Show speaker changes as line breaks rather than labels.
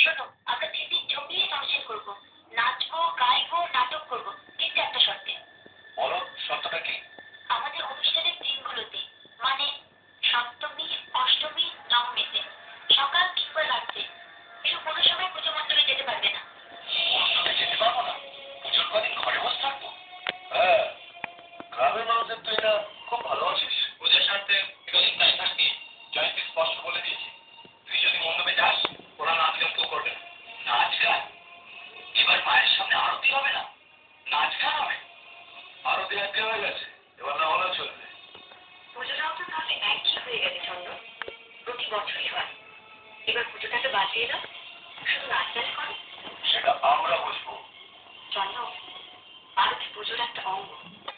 শোনো আমরা তিন দিন জমিয়ে ফাংশন করব। নাচবো গাইবো নাটক করব। কিন্তু একটা শর্তে।
বলো সত্যটা কি?
আমাদের অনুষ্ঠানের দিনগুলোতে মানে সপ্তমী অষ্টমী নবমীতে সকাল কিংবা রাত্রে কেউ কোনো সময় পুজো মণ্ডলে যেতে পারবে না।
মণ্ডপে যেতে পারব না? পুজোর কদিন ঘরে বসে থাকব? হ্যাঁ। গ্রামের মানুষদের তুই না
তাহলে একই হয়ে গেলে চন্দ্র। প্রতি বছরই হয়। এবার পুজোটাকে বাঁচিয়ে দাও। শুধু নাচ গান করো।
সেটা আমরা বুঝব
চন্দ্র আরতি পুজোর একটা অঙ্গ।